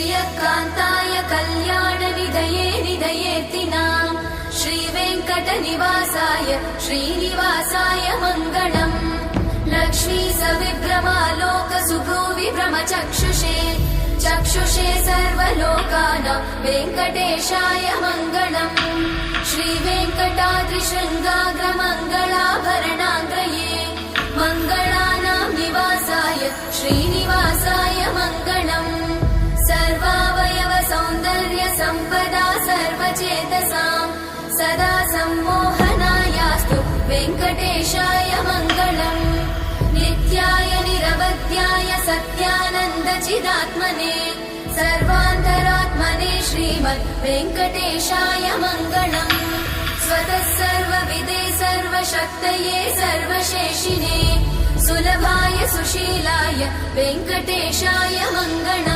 श्रियकान्ताय कल्याणनिधये निधयेतिनाम् श्रीवेङ्कटनिवासाय श्रीनिवासाय मङ्गलम् लक्ष्मी सविभ्रमालोक सुभ्रूविभ्रमचक्षुषे चक्षुषे सर्वलोकानां वेङ्कटेशाय मङ्गलम् श्रीवेङ्कटाद्रिशृङ्गाग्रमङ्गलाभरणाङ्गये सत्यानन्दचिदात्मने सर्वान्तरात्मने श्रीमद् वेङ्कटेशाय मङ्गलम्। स्वतः सर्वविदे सर्वशक्तये सर्वशेषिने सुलभाय सुशीलाय वेङ्कटेशाय मङ्गलम्